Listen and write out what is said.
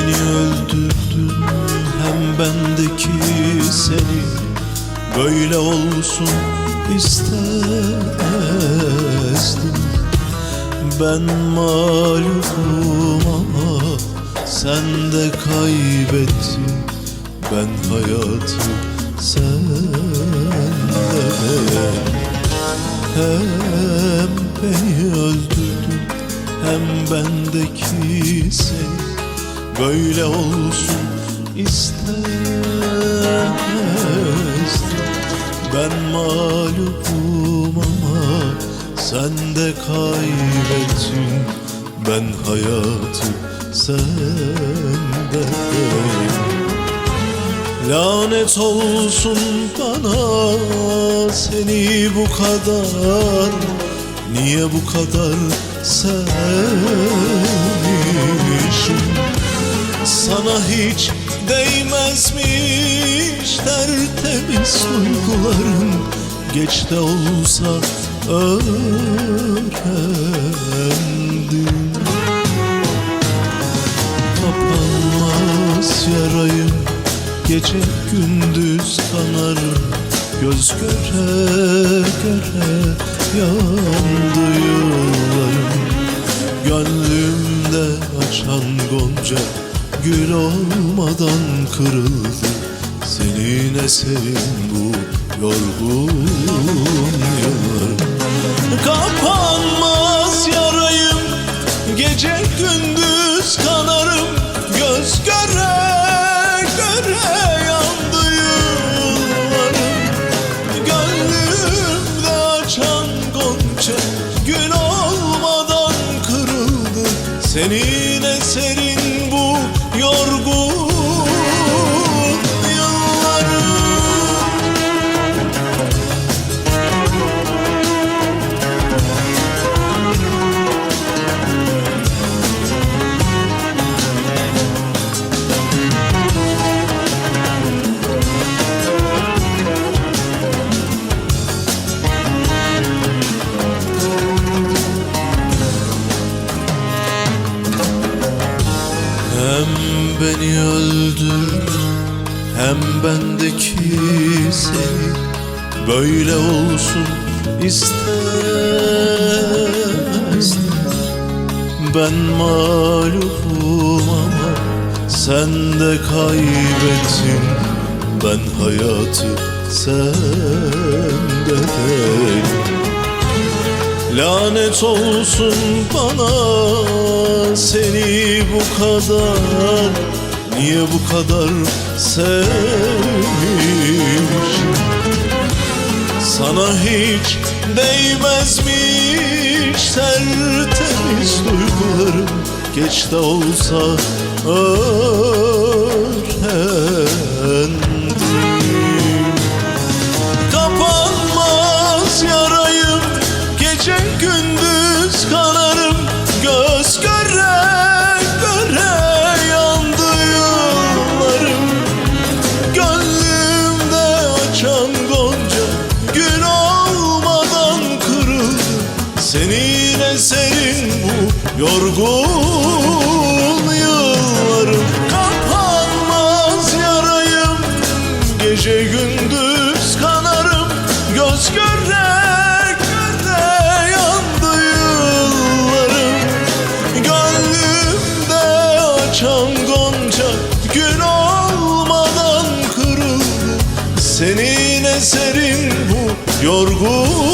beni öldürdün hem bendeki seni Böyle olsun istemezdim. Ben mağlubum ama sen de kaybettin. Ben hayatı sen de Hem beni öldürdün hem bendeki seni Böyle olsun istemezdim Ben mağlubum ama sen de kaybettin. Ben hayatı sende. Lanet olsun bana seni bu kadar. Niye bu kadar sevmişim Sana hiç değmezmiş tertemiz duygularım Geç de olsa öğrendim Kapanmaz yarayım Gece gündüz kanarım Göz göre göre yandı yıllarım. Gönlümde açan gonca Gül olmadan kırıldı. Senin eserin bu yorgun yıllarım Kapanmaz yarayım Gece gündüz kanarım. Göz göre göre yandı yıllarım. Gönlümde açan gonca Gül olmadan kırıldı. Senin eserin bu beni öldür hem bendeki seni. Böyle olsun istemezdim. Ben mağlubum ama sen de kaybettin. Ben hayatı sende değilim Lanet olsun bana seni bu kadar. Niye bu kadar sevmişim Sana hiç değmezmiş tertemiz duygularım. Geç de olsa öğrendim yorgun yıllarım Kapanmaz yarayım. Gece gündüz kanarım Göz göre göre yandı yıllarım. Gönlümde açan gonca Gün olmadan kırıldı. Senin eserin bu yorgun